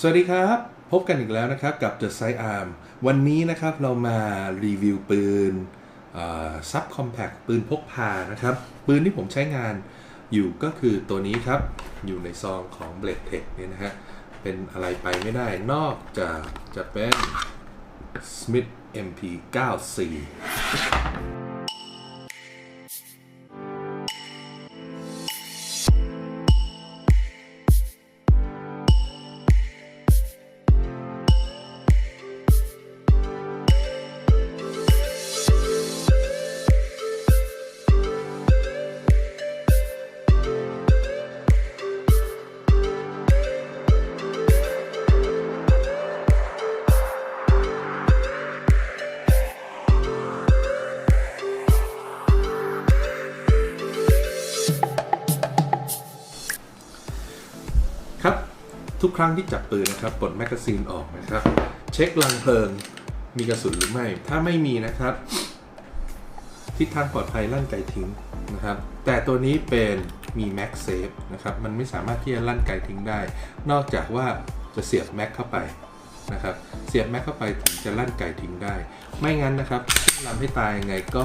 สวัสดีครับ พบกันอีกแล้วนะครับกับ The Sidearm วันนี้นะครับเรามารีวิวปืนซับคอมแพคปืนพกพานะครับ ปืนที่ผมใช้งานอยู่ก็คือตัวนี้ครับ อยู่ในซองของ Blade Tech เนี่ยนะฮะ เป็นอะไรไปไม่ได้นอกจากจะเป็น Smith MP9C ทุกครั้งที่จับปืนนะครับปลดแมกกาซีนออกนะครับ เช็คลังเพลิงมีกระสุนหรือไม่ ถ้าไม่มีนะครับ ทิศทางปลอดภัยลั่นไกทิ้งนะครับ แต่ตัวนี้เป็นมีแม็กเซฟนะครับมันไม่สามารถที่จะลั่นไกทิ้งได้ นอกจากว่าจะเสียบแม็กเข้าไปนะครับเสียบแม็กเข้าไปถึงจะลั่นไกทิ้งได้ ไม่งั้นนะครับลำให้ตายยังไงก็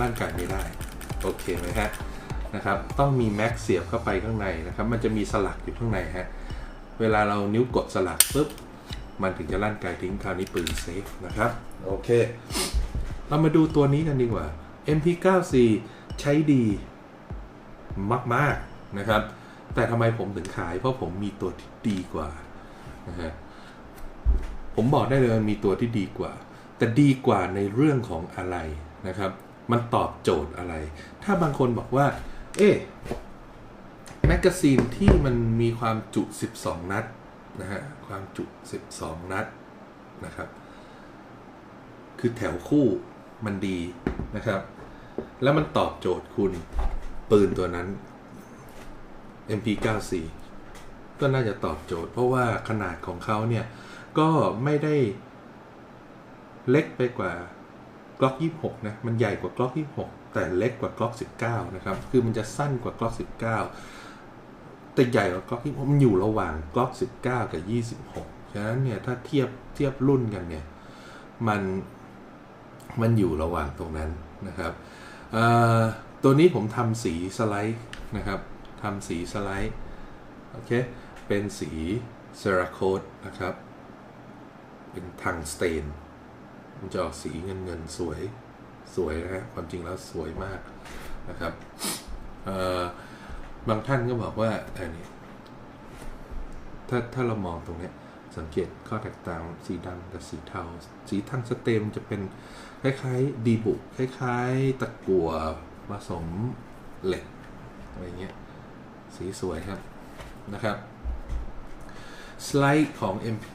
ลั่นไกไม่ได้โอเคไหมฮะนะครับต้องมีแม็กเสียบเข้าไปข้างในนะครับ มันจะมีสลักอยู่ข้างในฮะ เวลาเรานิ้วกดสลักปุ๊บ มันถึงจะลั่นไกทิ้งคราวนี้ปืนเซฟนะครับ โอเค เรามาดูตัวนี้กันดีกว่า MP9C ใช้ดีมาก ๆ นะครับ แต่ทำไมผมถึงขาย เพราะผมมีตัวที่ดีกว่านะฮะผมบอกได้เลยมันมีตัวที่ดีกว่า แต่ดีกว่าในเรื่องของอะไรนะครับ มันตอบโจทย์อะไร ถ้าบางคนบอกว่า เอ๊ะ แมกกาซีนที่มันมีความจุ 12 นัดนะฮะความจุ 12 นัดนะครับ คือแถวคู่มันดีนะครับ แล้วมันตอบโจทย์คุณปืนตัวนั้น MP9C ก็น่าจะตอบโจทย์ เพราะว่าขนาดของเขาเนี่ย ก็ไม่ได้เล็กไปกว่ากล็อก26 นะ มันใหญ่กว่ากล็อก26 แต่เล็กกว่ากล็อก19 นะครับ คือมันจะสั้นกว่ากล็อก19 แต่ใหญ่กว่ากลอก26มันอยู่ระหว่างกลอก19 กับ 26 ฉะนั้นเนี่ยถ้าเทียบเทียบรุ่นกันเนี่ยมันมันอยู่ระหว่างตรงนั้นนะครับตัวนี้ผมทำสีสไลด์นะครับทำสีสไลด์โอเคเป็นสีเซราโคดนะครับ เป็นทังสเตน มันจะออกสีเงินเงินสวยสวยนะฮะความจริงแล้วสวยมากนะครับเอ่อ บางท่านก็บอกว่าอันนี้ถ้าถ้าเรามองตรงนี้สังเกตข้อแตกต่างสีดำกับสีเทา สีทังสเตมจะเป็นคล้ายๆดีบุกคล้ายๆ ตะกั่วผสมเหล็กอะไรเงี้ยสีสวยครับนะครับสไลด์ของ MP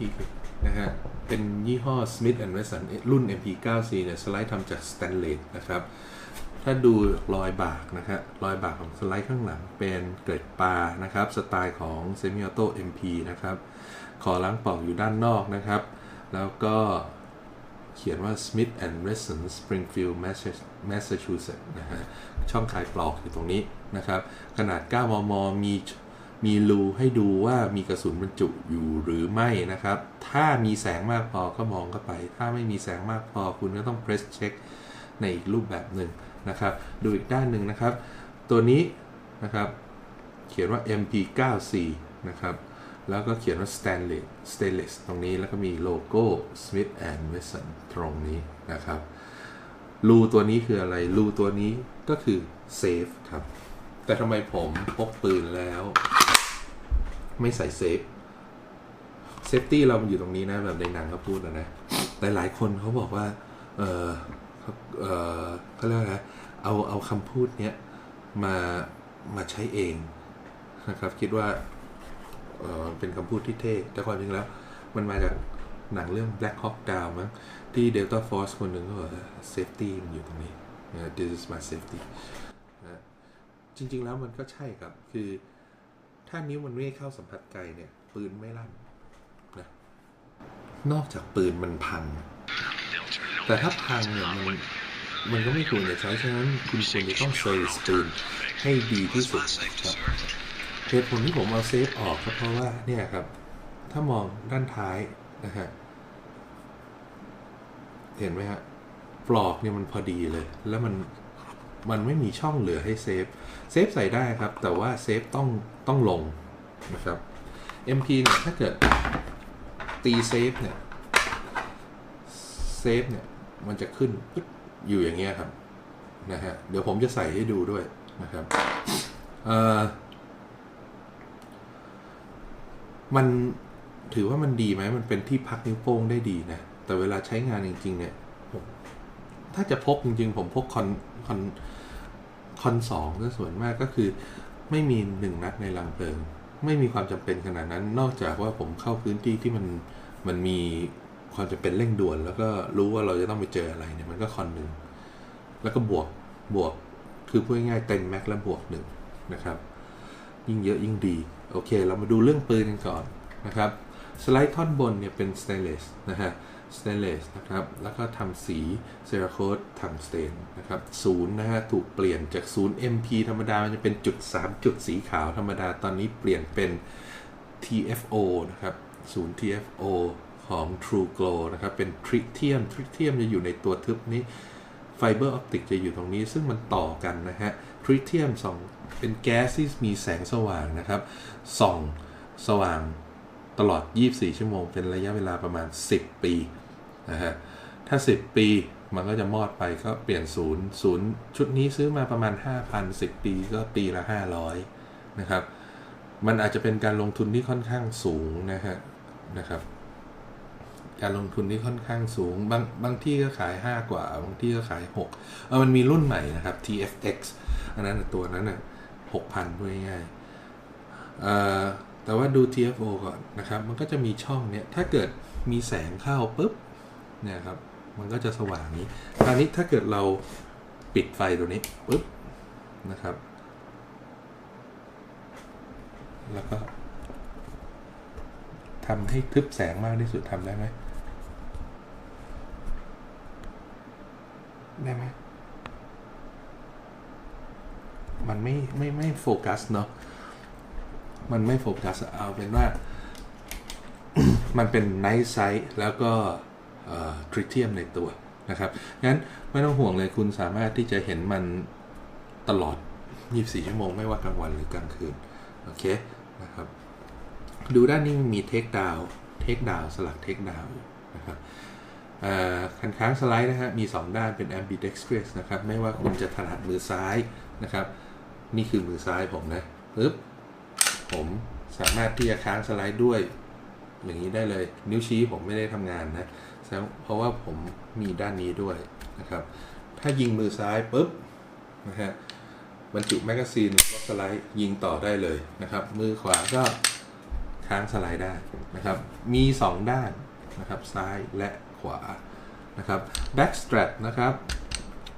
นะฮะเป็นยี่ห้อ Smith Wesson รุ่น MP9C เนี่ยสไลด์ทำจากสแตนเลสนะครับ ถ้าดูรอยบากนะฮะรอยบากของสไลด์ข้างหลังเป็นเกล็ดปลานะครับ สไตล์ของ Semi Auto MP นะครับ ขอล้างปอกอยู่ด้านนอกนะครับ แล้วก็เขียนว่า Smith and Wesson Springfield Massa- Massachusetts นะฮะ ช่องขายปลอกอยู่ตรงนี้นะครับ ขนาด 9 มม มีมีรูให้ดูว่ามีกระสุนบรรจุอยู่หรือไม่นะครับ ถ้ามีแสงมากพอก็มองเข้าไป ถ้าไม่มีแสงมากพอคุณก็ต้อง press check ในอีกรูปแบบหนึ่ง นะครับดูอีกด้านหนึ่งนะครับ ตัวนี้นะครับเขียนว่า MP9C นะครับแล้วก็เขียนว่า stainless stainless ตรงนี้แล้วก็มีโลโก้ Smith and Wesson ตรงนี้นะครับรูตัวนี้คืออะไรรูตัวนี้ก็คือเซฟครับ แต่ทำไมผมพกปืนแล้ว ไม่ใส่เซฟเซฟตี้เรามันอยู่ตรงนี้นะแบบในหนังเขาพูดนะนะแต่หลายคนเขาบอกว่า เออ เขาเออเขาเรียกว่าไงเอาเอาคำพูดเนี้ยมามาใช้เองนะครับ คิดว่าเออเป็นคำพูดที่เท่ แต่ความจริงแล้ว มันมาจากหนังเรื่อง Black Hawk Down มั้งที่ Delta Force คนหนึ่งก็บอกว่า safety มันอยู่ตรงนี้ this is my safety นะจริง ๆ แล้วมันก็ใช่ครับ คือ ถ้านิ้วมันไม่เข้าสัมผัสไกลเนี่ย ปืนไม่ลั่นนะนอกจากปืนมันพัง แต่ถ้าพังเนี่ยมันมันก็ไม่ควรจะใช้ฉะนั้นคุณควรจะต้องเซอร์วิสปืนให้ดีที่สุดครับเหตุผลที่ผมเอาเซฟออกก็เพราะว่าเนี่ยครับ ถ้ามองด้านท้ายนะฮะเห็นไหมฮะปลอกเนี่ยมันพอดีเลย แล้วมันมันไม่มีช่องเหลือให้เซฟเซฟใส่ได้ครับ แต่ว่าเซฟต้องต้องลงนะครับ MP เนี่ยถ้าเกิดตีเซฟเนี่ยเซฟเนี่ย มันจะขึ้นปึ๊ดอยู่อย่างเงี้ยครับนะฮะเดี๋ยวผมจะใส่ให้ดูด้วยนะครับเออมันถือว่ามันดีไหมมันเป็นที่พักนิ้วโป้งได้ดีนะ แต่เวลาใช้งานจริง ๆ เนี่ยถ้าจะพกจริง ๆ ผมพกคอนคอนคอนสองซะส่วนมากก็คือ ไม่มีหนึ่งนัดในลังเพลิง ไม่มีความจำเป็นขนาดนั้น นอกจากว่าผมเข้าพื้นที่ที่มันมันมี ความจำเป็นเร่งด่วน แล้วก็รู้ว่าเราจะต้องไปเจออะไรเนี่ยมันก็คอนหนึ่งแล้วก็บวกบวกคือพูดง่ายๆเต็มแม็กแล้วบวกหนึ่งนะครับ ยิ่งเยอะยิ่งดี โอเค เรามาดูเรื่องปืนกันก่อนนะครับสไลด์ท่อนบนเนี่ยเป็นสเตนเลสนะฮะสเตนเลสนะครับ แล้วก็ทำสีเซราโคตทังสเตนนะครับศูนย์นะฮะ ถูกเปลี่ยนจากศูนย์ MP ธรรมดา มันจะเป็นจุด 3 จุดสีขาวธรรมดา ตอนนี้เปลี่ยนเป็น TFO นะครับศูนย์ TFO ของ True Glow นะครับ เป็นทริเทียมทริเทียมจะอยู่ในตัวทึบนี้ไฟเบอร์ออปติกจะอยู่ตรงนี้ซึ่งมันต่อกันนะฮะทริเทียมสองเป็นแก๊สที่มีแสงสว่างนะครับส่องสว่างตลอด 24 ชั่วโมง เป็นระยะเวลาประมาณ 10 ปีนะฮะถ้า 10 ปีมันก็จะมอดไปก็เปลี่ยนศูนย์ศูนย์ชุดนี้ซื้อมาประมาณ 5,000 10 ปีก็ปีละ 500 นะครับ มันอาจจะเป็นการลงทุนที่ค่อนข้างสูงนะฮะนะครับ การลงทุนที่ค่อนข้างสูง บางบางที่ก็ขาย 5 กว่า บางที่ก็ขาย 6 เออมันมีรุ่นใหม่นะครับ TFX อันนั้นตัวนั้นน่ะ6,000พูดง่ายๆเอ่อแต่ว่าดู TFO ก่อนนะครับ มันก็จะมีช่องเนี้ย ถ้าเกิดมีแสงเข้าปุ๊บเนี่ยครับ มันก็จะสว่างนี้ คราวนี้ถ้าเกิดเราปิดไฟตัวนี้ปุ๊บนะครับ แล้วก็ทำให้ทึบแสงมากที่สุดทำได้ไหม ได้ไหมมันไม่ไม่ไม่โฟกัสเนาะมันไม่โฟกัสเอาเป็นว่า มันเป็นไนท์ไซต์แล้วก็ทริเทียมในตัวนะครับงั้นไม่ต้องห่วงเลยคุณสามารถที่จะเห็นมันตลอด 24 ชั่วโมง ไม่ว่ากลางวันหรือกลางคืน โอเคนะครับ ดูด้านนี้มีเทคดาวเทคดาวสลักเทคดาวนะครับ คันค้างสไลด์นะฮะมี 2 ด้านเป็น ambidextrous นะครับ ไม่ว่าคุณจะถนัดมือซ้ายนะครับ นี่คือมือซ้ายผมนะปึ๊บผมสามารถที่จะค้างสไลด์ด้วย อย่างนี้ได้เลย นิ้วชี้ผมไม่ได้ทำงานนะเพราะว่าผมมีด้านนี้ด้วยนะครับ ถ้ายิงมือซ้ายปุ๊บนะฮะบรรจุแมกกาซีนล็อกสไลด์ยิงต่อได้เลยนะครับ มือขวาก็ค้างสไลด์ได้นะครับ มี 2 ด้านนะครับซ้ายและ ขวานะครับ back strap นะครับ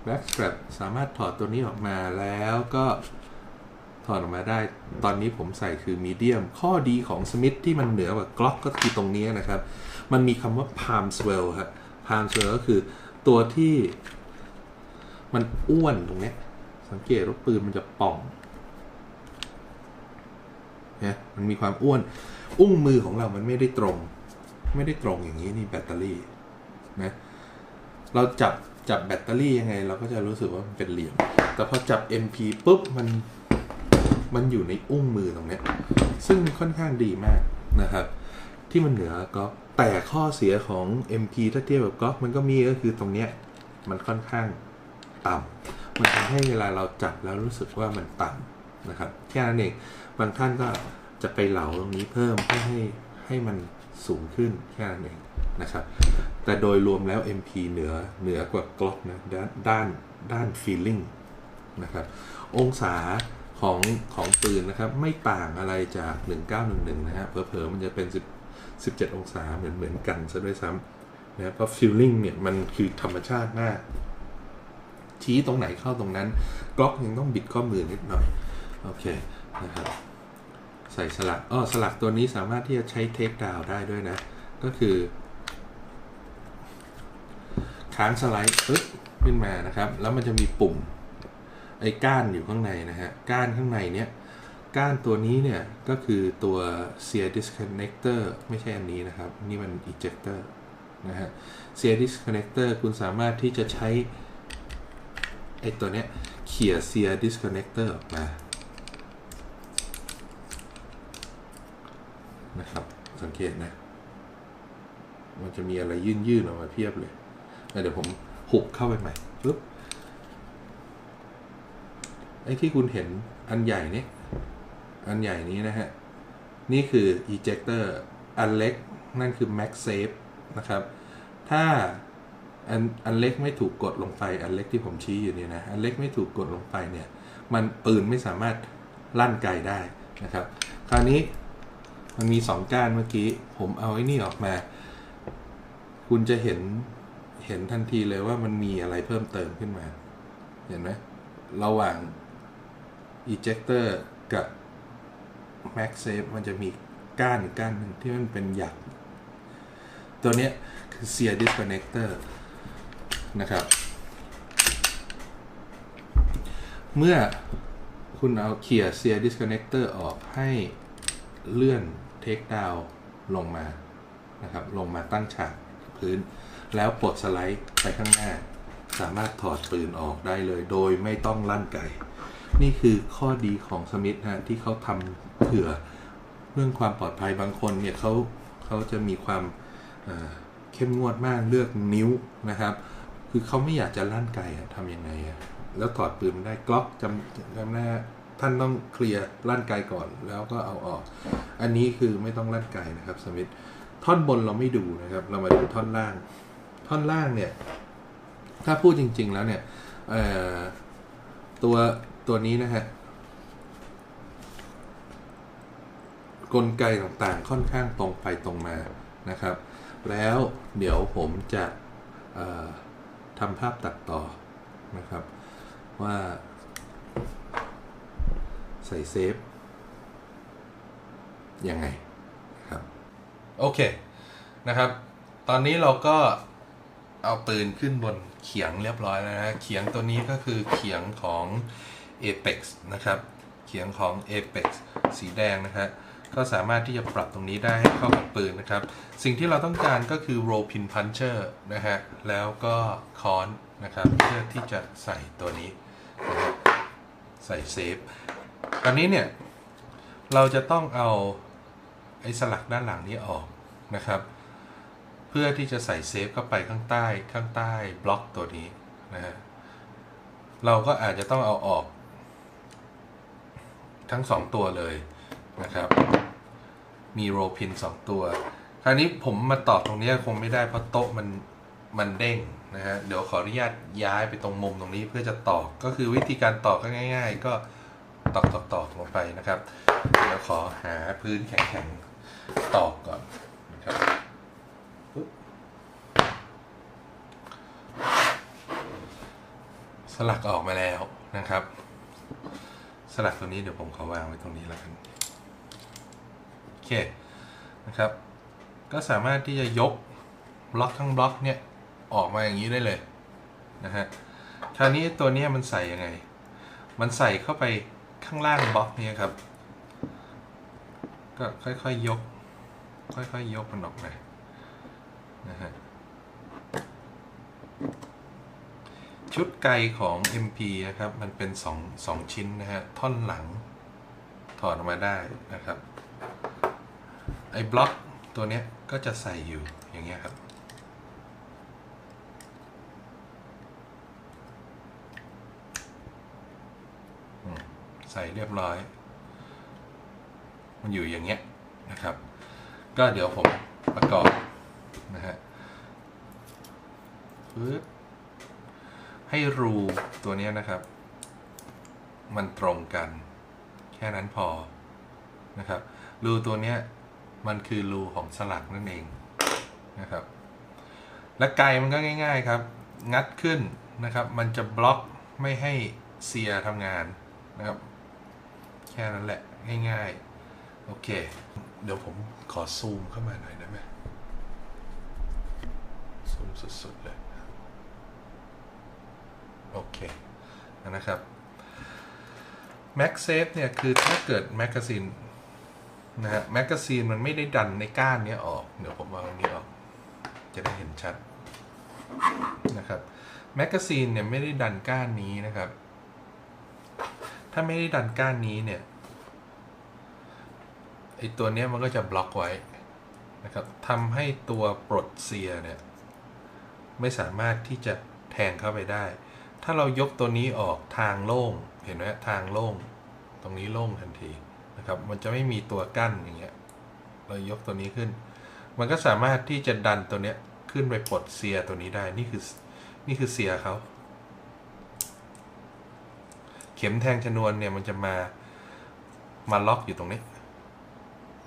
back strap สามารถถอดตัวนี้ออกมาแล้วก็ถอดออกมาได้ ตอนนี้ผมใส่คือมีเดียม ข้อดีของสมิธที่มันเหนือกว่ากล็อกก็คือตรงนี้นะครับ มันมีคำว่า palm swell ครับ palm swell ก็คือตัวที่มันอ้วนตรงนี้ สังเกตว่าปืนมันจะป่องนะมันมีความอ้วน อุ้งมือของเรามันไม่ได้ตรง ไม่ได้ตรงอย่างนี้นี่แบตเตอรี่ นะเราจับจับแบตเตอรี่ยังไง เราก็จะรู้สึกว่ามันเป็นเหลี่ยม แต่พอจับ MP ปุ๊บมันมันอยู่ในอุ้งมือตรงนี้ ซึ่งค่อนข้างดีมากนะครับ ที่มันเหนือก็แต่ข้อเสียของ MP ถ้าเทียบกับก๊อกมันก็มีก็คือตรงเนี้ยมันค่อนข้างต่ำมันทำให้เวลาเราจับแล้วรู้สึกว่ามันต่ำนะครับแค่นั้นเองบางท่านก็จะไปเหลาตรงนี้เพิ่มเพื่อให้ให้มัน สูงขึ้นแค่นั้นเองนะครับ แต่โดยรวมแล้ว MP เหนือเหนือกว่ากล็อกนะด้านด้านด้าน feeling นะครับองศาของของปืนนะครับ ไม่ต่างอะไรจาก 1911 นะฮะเผลอๆมันจะเป็น 10 17 องศาเหมือนเหมือนกันซะด้วยซ้ำนะเพราะ feeling เนี่ยมันคือธรรมชาติมาก ชี้ตรงไหนเข้าตรงนั้นกล็อกยังต้องบิดข้อมือนิดหน่อย โอเคนะครับ ใส่สลักอ้อสลักตัวนี้สามารถที่จะใช้เทคดาวได้ด้วยนะ ก็คือ ค้างสไลด์ปึ๊บขึ้นมานะครับ แล้วมันจะมีปุ่มไอ้ก้านอยู่ข้างในนะฮะ ก้านข้างในเนี้ย ก้านตัวนี้เนี่ย ก็คือตัว Sear Disconnector ไม่ใช่อันนี้นะครับ นี่มัน Ejector นะฮะ Sear Disconnector คุณสามารถที่จะใช้ไอ้ตัวเนี้ยเขี่ย Sear Disconnector ออกมา นะครับ สังเกตนะ มันจะมีอะไรยื่นๆออกมาเพียบเลยเดี๋ยวผมหุบเข้าไปใหม่ปึ๊บไอ้ที่คุณเห็นอันใหญ่นี่อันใหญ่นี้นะฮะ นี่คือ ejector อันเล็กนั่นคือ max safe นะครับ ถ้าอันอันเล็กไม่ถูกกดลงไป อันเล็กที่ผมชี้อยู่เนี่ยนะ อันเล็กไม่ถูกกดลงไปเนี่ย มันปืนไม่สามารถลั่นไกได้นะครับ คราวนี้ มันมีสองก้านเมื่อกี้ ผมเอาไอ้นี่ออกมา คุณจะเห็นเห็นทันทีเลยว่ามันมีอะไรเพิ่มเติมขึ้นมา เห็นไหมระหว่าง ejector กับ max safe มันจะมีก้านอีกก้านหนึ่งที่มันเป็นหยัก ตัวนี้คือ sear disconnector นะครับ เมื่อคุณเอาเขี่ย sear disconnector ออกให้ เลื่อน take down ลงมานะครับลงมาตั้งฉากพื้น แล้วปลดสไลด์ไปข้างหน้า สามารถถอดปืนออกได้เลย โดยไม่ต้องลั่นไกนี่คือข้อดีของสมิธฮะที่เขาทำเผื่อเรื่องความปลอดภัยบางคนเนี่ยเขาเขาจะมีความเเข้มงวดมากเลือกนิ้วนะครับ คือเขาไม่อยากจะลั่นไกอะทำยังไงอะแล้วถอดปืนมันได้กล็อกจำจำได้ ท่านต้องเคลียร์ลั่นไกก่อนแล้วก็เอาออก อันนี้คือไม่ต้องลั่นไกนะครับสมิธท่อนบนเราไม่ดูนะครับ เรามาดูท่อนล่าง ท่อนล่างเนี่ย ถ้าพูดจริง ๆ แล้วเนี่ยตัวตัวนี้นะฮะกลไกต่างๆค่อนข้างตรงไปตรงมานะครับ แล้วเดี๋ยวผมจะทำภาพตัดต่อนะครับ ว่า ส่เซฟยังไงครับ โอเคนะครับ ตอนนี้เราก็เอาปืนขึ้นบนเขียงเรียบร้อยแล้วนะเขียงตัวนี้ก็คือเขียงของ Apex นะครับ เขียงของ Apex สีแดงนะครับก็สามารถที่จะปรับตรงนี้ได้ให้เข้ากับปืนนะครับ สิ่งที่เราต้องการก็คือ roll pin puncher นะฮะ แล้วก็ค้อนนะครับ เพื่อที่จะใส่ตัวนี้นะฮะใส่เซฟ ตอนนี้เนี่ยเราจะต้องเอาไอ้สลักด้านหลังนี้ออกนะครับ เพื่อที่จะใส่เซฟเข้าไปข้างใต้ข้างใต้บล็อกตัวนี้นะฮะเราก็อาจจะต้องเอาออกทั้งสองตัวเลยนะครับ มีโรพินสองตัว คราวนี้ผมมาตอกตรงนี้คงไม่ได้เพราะโต๊ะมันมันเด้งนะฮะ เดี๋ยวขออนุญาตย้ายไปตรงมุมตรงนี้เพื่อจะตอก ก็คือวิธีการตอกก็ง่าย ๆ ก็ ตอกตอกตอกลงไปนะครับเดี๋ยวขอหาพื้นแข็งๆตอกก่อนนะครับปึ๊บสลักออกมาแล้วนะครับ สลักตัวนี้เดี๋ยวผมขอวางไว้ตรงนี้แล้วกันโอเคนะครับ ก็สามารถที่จะยกบล็อกทั้งบล็อกเนี่ยออกมาอย่างนี้ได้เลยนะฮะคราวนี้ตัวนี้มันใส่ยังไง มันใส่เข้าไป ข้างล่างบล็อกนี้ครับ ก็ค่อยๆยยก ค่อยๆยยกมันออกมานะฮะชุดไกของ MP นะครับ มันเป็นสองสองชิ้นนะฮะ ท่อนหลัง ถอดออกมาได้นะครับ ไอ้บล็อกตัวเนี้ยก็จะใส่อยู่อย่างเงี้ยครับ ใส่เรียบร้อย มันอยู่อย่างเงี้ยนะครับ ก็เดี๋ยวผมประกอบนะฮะปึ๊บให้รูตัวเนี้ยนะครับ มันตรงกัน แค่นั้นพอนะครับ รูตัวเนี้ยมันคือรูของสลักนั่นเองนะครับ และไกมันก็ง่าย ๆครับ งัดขึ้นนะครับ มันจะบล็อกไม่ให้เซียทำงานนะครับ แค่นั้นแหละ ง่ายๆ โอเค เดี๋ยวผมขอซูมเข้ามาหน่อยได้ไหมซูมสุดๆเลย โอเค นะครับ Mac Safe เนี่ย คือถ้าเกิดแมกกาซีนนะฮะแมกกาซีนมันไม่ได้ดันในก้านนี้ออก เดี๋ยวผมเอาอันนี้ออก จะได้เห็นชัดนะครับแมกกาซีนเนี่ยไม่ได้ดันก้านนี้นะครับ ถ้าไม่ได้ดันก้านนี้เนี่ยไอตัวเนี้ยมันก็จะบล็อกไว้นะครับทำให้ตัวปลดเซียเนี่ยไม่สามารถที่จะแทงเข้าไปได้ ถ้าเรายกตัวนี้ออกทางโล่ง เห็นไหมทางโล่ง ตรงนี้โล่งทันทีนะครับ มันจะไม่มีตัวกั้นอย่างเงี้ย เรายกตัวนี้ขึ้น มันก็สามารถที่จะดันตัวเนี้ยขึ้นไปปลดเซียตัวนี้ได้ นี่คือนี่คือเซียเขา ข็มแทงชนวนเนี่ยมันจะมามาล็อกอยู่ตรงนี้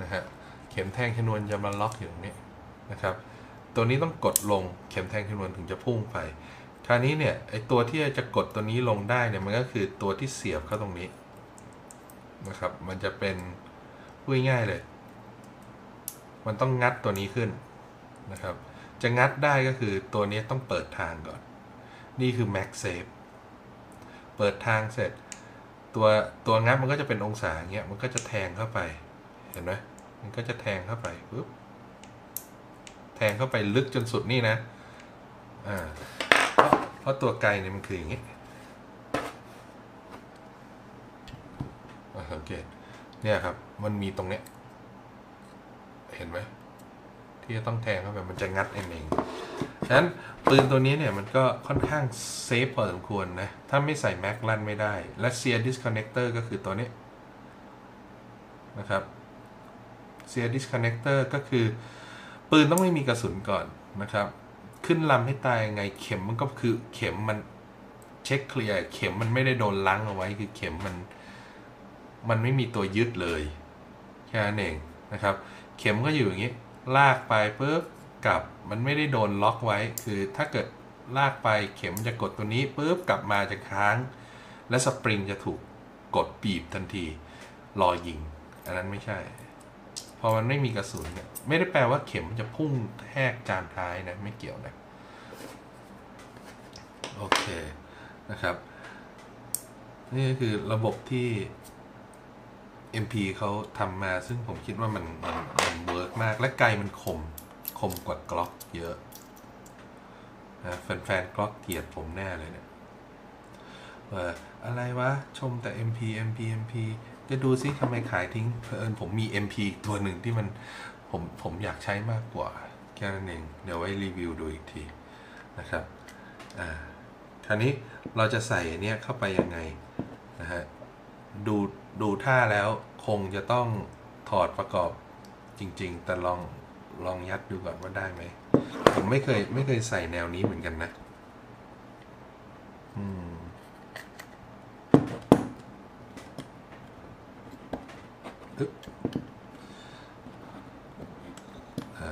นะฮะเข็มแทงชนวนจะมาล็อกอยู่ตรงนี้นะครับ ตัวนี้ต้องกดลงเข็มแทงชนวนถึงจะพุ่งไปคราวนี้เนี่ยไอตัวที่จะกดตัวนี้ลงได้เนี่ยมันก็คือตัวที่เสียบเข้าตรงนี้นะครับ มันจะเป็นพูดง่ายเลย มันต้องงัดตัวนี้ขึ้นนะครับ จะงัดได้ก็คือตัวนี้ต้องเปิดทางก่อน นี่คือ Max Safe เปิดทางเสร็จ ตัวตัวงัดมันก็จะเป็นองศาเงี้ยมันก็จะแทงเข้าไป เห็นไหมมันก็จะแทงเข้าไปปุ๊บแทงเข้าไปลึกจนสุดนี่นะอ่าเพราะเพราะตัวไกลเนี่ยมันคืออย่างนี้อ่าสังเกตเนี่ยครับ มันมีตรงเนี้ย เห็นไหมที่จะต้องแทงเข้าไปมันจะงัดเองเอง ฉะนั้นปืนตัวนี้เนี่ยมันก็ค่อนข้างเซฟพอสมควรนะ ถ้าไม่ใส่แม็กลั่นไม่ได้ และเซียดิสคอนเนคเตอร์ก็คือตัวนี้นะครับเซียดิสคอนเนคเตอร์ก็คือ ปืนต้องไม่มีกระสุนก่อนนะครับ ขึ้นลำให้ตายยังไงเข็มมันก็คือเข็มมันเช็คเคลียร์เข็มมันไม่ได้โดนล้างเอาไว้คือเข็มมัน มันไม่มีตัวยึดเลยแค่นั้นเองนะครับ เข็มก็อยู่อย่างนี้ ลากไปปุ๊บ กลับมันไม่ได้โดนล็อกไว้ คือถ้าเกิดลากไปเข็มจะกดตัวนี้ปุ๊บกลับมาจะค้าง และสปริงจะถูกกดบีบทันที รอยิง อันนั้นไม่ใช่ พอมันไม่มีกระสุนเนี่ยไม่ได้แปลว่าเข็มจะพุ่งแทกจานท้ายนะไม่เกี่ยวนะ โอเคนะครับ นี่ก็คือระบบที่ MP เขาทำมาซึ่งผมคิดว่ามันมันมันเวิร์กมากและไกลมันคม คมกว่ากล็อกเยอะนะแฟนๆกล็อกเกลียดผมแน่เลยเนี่ยเอออะไรวะ ชมแต่ MP MP MP จะดูซิทำไมขายทิ้งเผอิญผมมี MP อีกตัวหนึ่งที่มันผมผมอยากใช้มากกว่าแค่นั้นเอง เดี๋ยวไว้รีวิวดูอีกทีนะครับอ่าคราวนี้เราจะใส่อันเนี้ยเข้าไปยังไงนะฮะดูดูท่าแล้วคงจะต้องถอดประกอบจริง ๆ แต่ลอง ลองยัดดูก่อนว่าได้ไหม ผมไม่เคยไม่เคยใส่แนวนี้เหมือนกันนะ อืมอึ๊บอ่า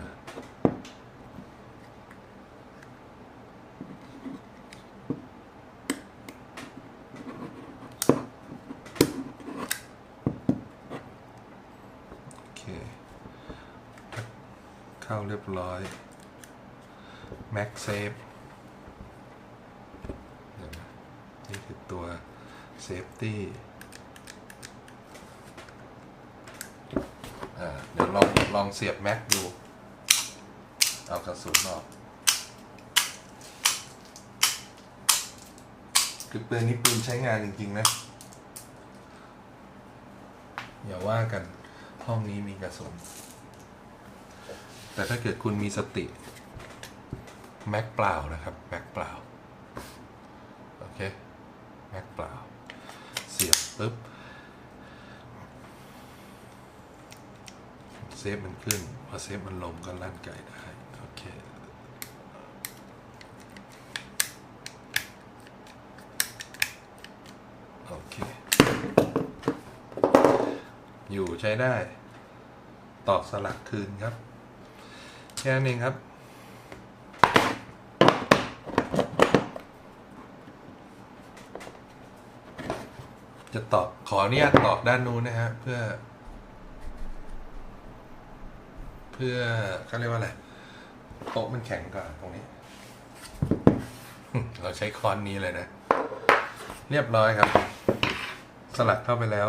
โอเค เข้าเร้อย Max Safe เดี๋ยวนะนี่คือตัว Safety เดี๋ยวลองลองเสียบแม็กดู เอากระสุนออก คือปืนนี้ปืนใช้งานจริง ๆ นะ อย่าว่ากันห้องนี้มีกระสุน แต่ถ้าเกิดคุณมีสติแม็กเปล่านะครับแม็กเปล่าโอเคแม็กเปล่า เสียบปุ๊บเซฟมันขึ้นพอเซฟมันลงก็ลั่นไก่ได้โอเคโอเค อยู่ใช้ได้ ตอกสลักคืนครับ ค่นั้นเองครับจะตอกขออนุญาตตอกด้านนู้นนะฮะ เพื่อ เพื่อเขาเรียกว่าอะไรโต๊ะมันแข็งกว่าตรงนี้ เราใช้ค้อนนี้เลยนะ เรียบร้อยครับ สลักเข้าไปแล้ว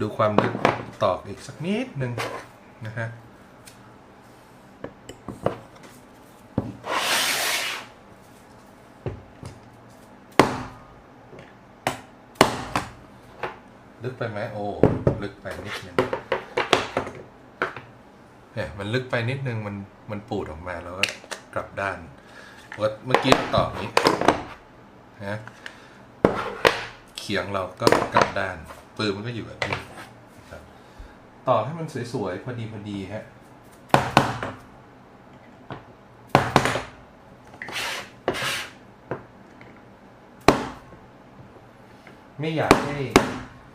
ดูความลึกตอกอีกสักนิดหนึ่งนะฮะ ไปไหมโอ้ลึกไปนิดนึงเนี่ยมันลึกไปนิดนึงมันมันปูดออกมาแล้วก็กลับด้านว่าเมื่อกี้ตอกนี้นะเขียงเราก็กลับด้านปืนมันก็อยู่แบบนี้ครับต่อให้มันสวยๆพอดีพอดีฮะไม่อยากให้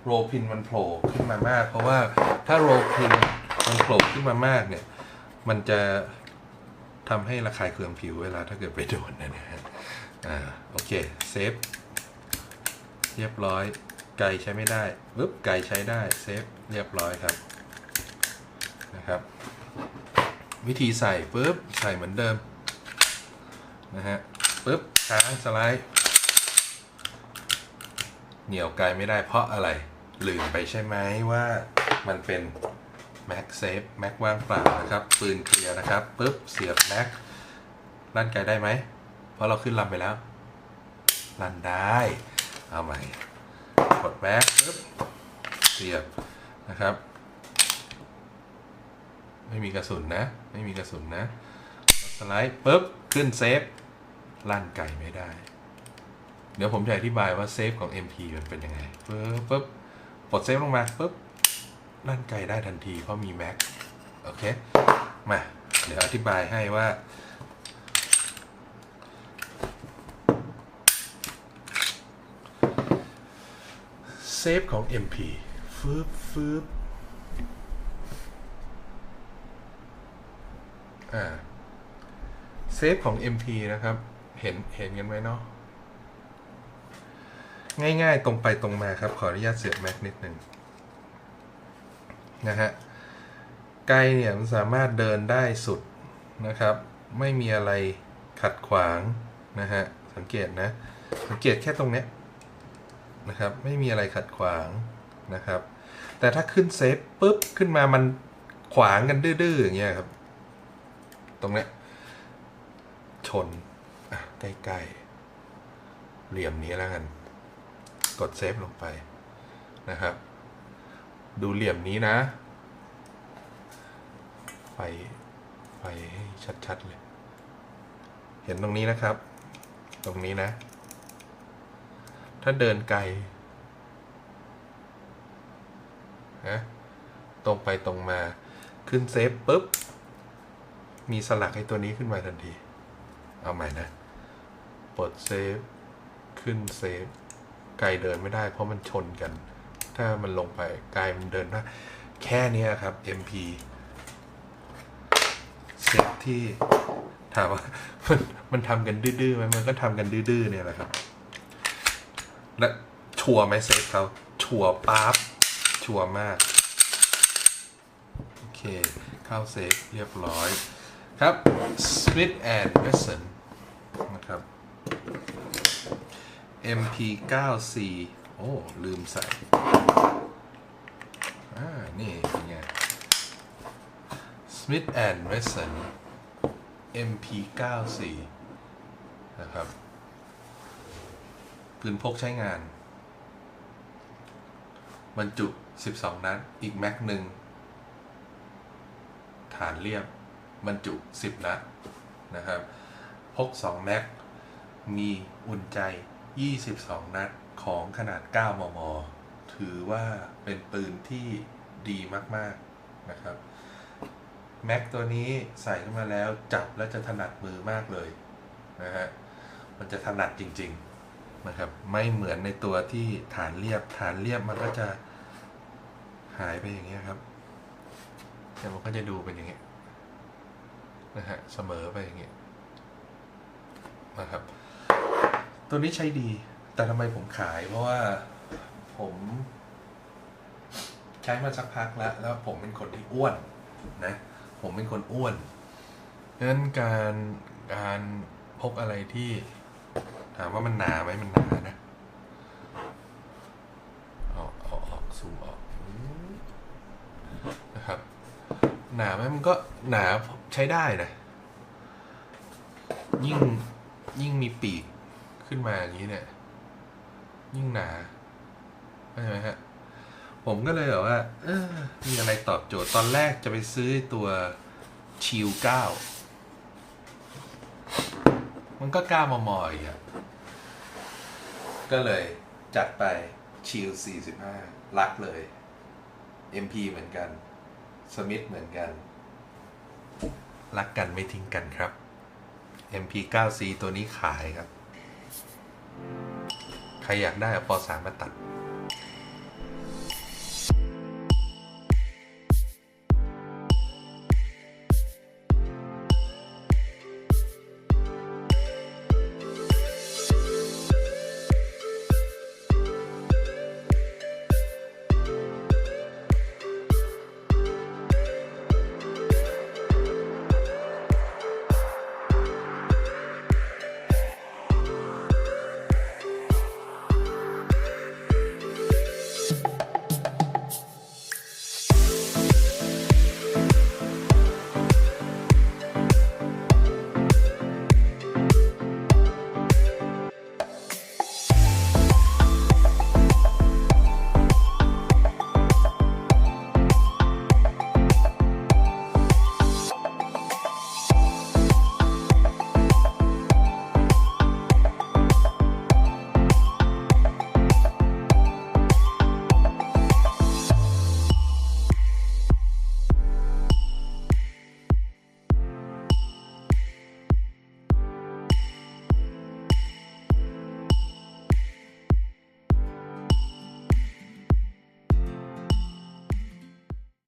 โรพินมันโผล่ขึ้นมามาก เพราะว่าถ้าโรพินมันโผล่ขึ้นมามากเนี่ย มันจะทำให้ระคายเคืองผิวเวลาถ้าเกิดไปโดนนะฮะอ่าโอเคเซฟเรียบร้อยไกลใช้ไม่ได้ปึ๊บไกลใช้ได้เซฟเรียบร้อยครับนะครับ วิธีใส่ปึ๊บใส่เหมือนเดิมนะฮะปึ๊บค้างสไลด์ เหนี่ยวไกลไม่ได้เพราะอะไร ลืมไปใช่ไหมว่ามันเป็นแม็กเซฟแม็กว่างเปล่านะครับปืนเคลียร์นะครับปุ๊บเสียบแม็กลั่นไกลได้ไหม เพราะเราขึ้นลำไปแล้ว ลั่นได้ เอาใหม่กดแม็กปุ๊บเสียบนะครับ ไม่มีกระสุนนะ ไม่มีกระสุนนะสไลด์ปุ๊บขึ้นเซฟลั่นไกลไม่ได้ ดี๋ยวผมจะอธิบายว่าเซฟของ MP มันเป็นยังไงปึ๊บปึ๊บกดเซฟลงมาปึ๊บลั่นไกลได้ทันทีเพราะมีแม็กโอเค มา เดี๋ยวอธิบายให้ว่า เซฟของ MP ฟืบฟืบอ่า เซฟของ MP นะครับ เห็น เห็นกันไหมเนาะ ง่ายๆ ตรงไปตรงมาครับ ขออนุญาตเสียบแม็กนิดหนึ่งนะฮะไกลเนี่ยมันสามารถเดินได้สุดนะครับ ไม่มีอะไรขัดขวางนะฮะสังเกตนะ สังเกตแค่ตรงเนี้ยนะครับไม่มีอะไรขัดขวางนะครับ แต่ถ้าขึ้นเซฟปุ๊บขึ้นมามันขวางกันดื้อๆอย่างเงี้ยครับ ตรงเนี้ยชนอะใกล้ๆเหลี่ยมนี้แล้วกัน กดเซฟลงไปนะครับ ดูเหลี่ยมนี้นะไปไปให้ชัดๆเลย เห็นตรงนี้นะครับ ตรงนี้นะ ถ้าเดินไกลนะตรงไปตรงมาขึ้นเซฟปุ๊บ มีสลักให้ตัวนี้ขึ้นมาทันที เอาใหม่นะปลดเซฟ ขึ้นเซฟ ไกลเดินไม่ได้ เพราะมันชนกัน ถ้ามันลงไปไกลมันเดินได้แค่นี้ครับ MP เซตที่ถามว่ามันมันทำกันดื้อๆไหมมันก็ทำกันดื้อๆเนี่ยแหละครับ และชัวร์ไหมเซฟเขาชัวร์ปั๊บชัวร์มาก โอเค เข้าเซฟเรียบร้อยครับ Smith and Wesson นะครับ MP9C โอ้ ลืมใส่ อ่า นี่เป็นไง Smith and Wesson MP94 นะครับ ปืนพกใช้งาน บรรจุ 12 นัด อีกแม็กหนึ่ง ฐานเรียบ บรรจุ 10 นัด นะครับ พก 2 แม็ก มีอุ่นใจ 22 นัดของขนาด 9 มม ถือว่าเป็นปืนที่ดีมาก ๆ นะครับ แม็กตัวนี้ใส่เข้ามาแล้วจับแล้วจะถนัดมือมากเลยนะฮะ มันจะถนัดจริง ๆ นะครับ ไม่เหมือนในตัวที่ฐานเรียบ ฐานเรียบมันก็จะหายไปอย่างเงี้ยครับ แต่มันก็จะดูเป็นอย่างเงี้ยนะฮะ เสมอไปอย่างเงี้ยนะครับ ตัวนี้ใช้ดี แต่ทำไมผมขาย เพราะว่าผม ใช้มาสักพักแล้ว แล้วผมเป็นคนที่อ้วนนะ ผมเป็นคนอ้วนดังนั้นการการพกอะไรที่ถามว่ามันหนาไหมมันหนานะเอาเอาเอานะครับ หนาไหมมันก็หนาใช้ได้นะ ยิ่งยิ่งมีปีก ขึ้นมาอย่างนี้เนี่ย ยิ่งหนาเข้าใจไหมฮะ ผมก็เลยแบบว่า เออ มีอะไรตอบโจทย์ตอนแรกจะไปซื้อตัวชิลเก้ามันก็กล้ามอมออีกอะก็เลยจัดไปชิล45 รักเลย MP เหมือนกัน สมิธเหมือนกัน รักกันไม่ทิ้งกันครับ MP 9C ตัวนี้ขายครับ ใครอยากได้เอาปอสามมาตัด